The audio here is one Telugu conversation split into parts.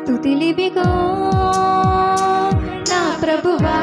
స్థుతిలివిగో నా ప్రభువా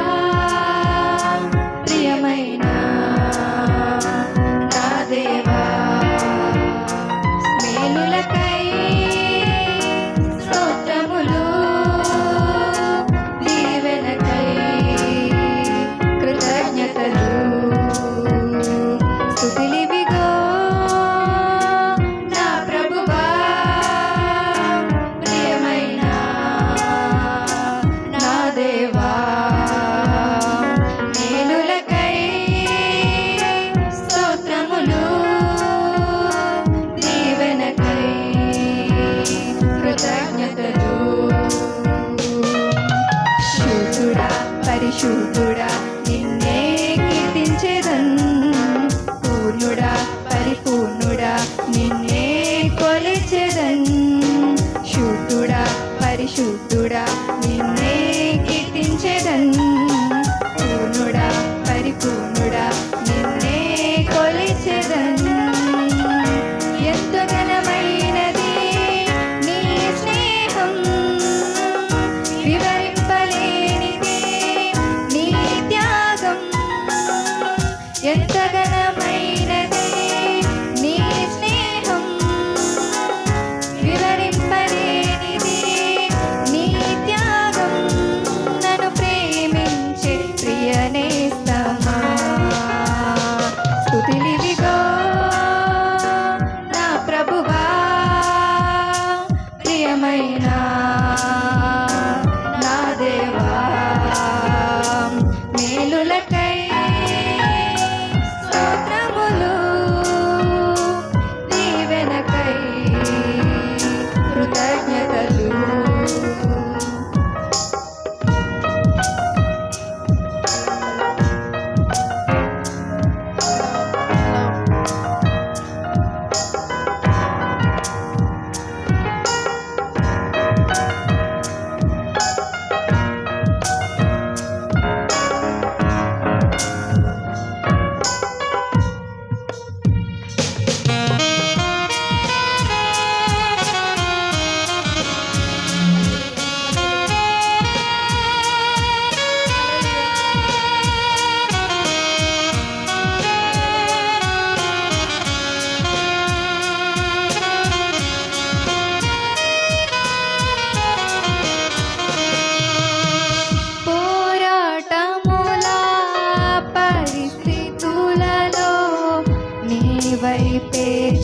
Thank you.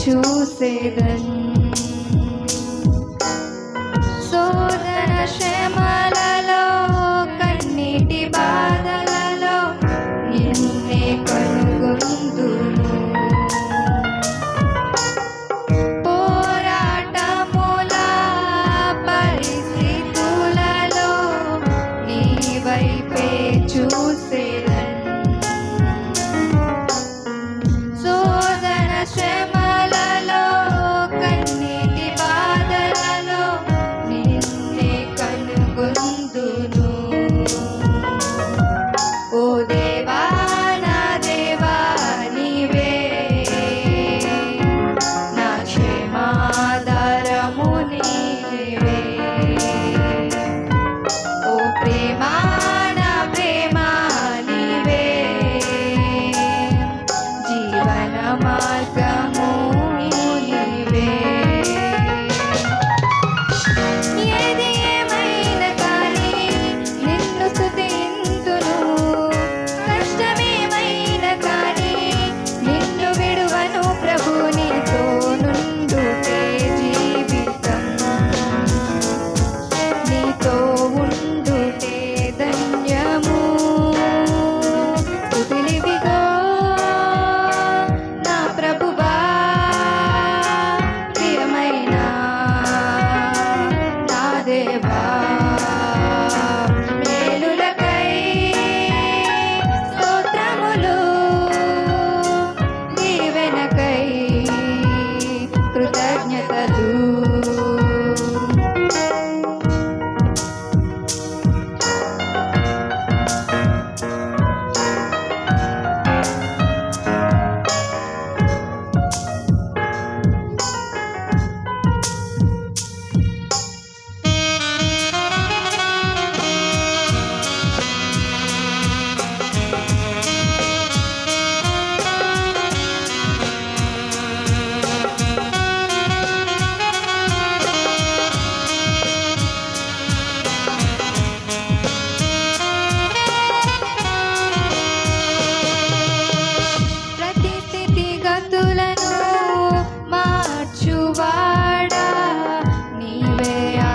చూసేదన్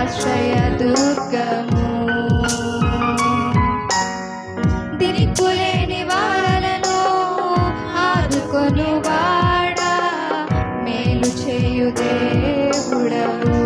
ఆశ్రయ దుర్గము దిక్కులేని వారలను ఆదుకొను వాడా మేలు చేయు దేవుడవు.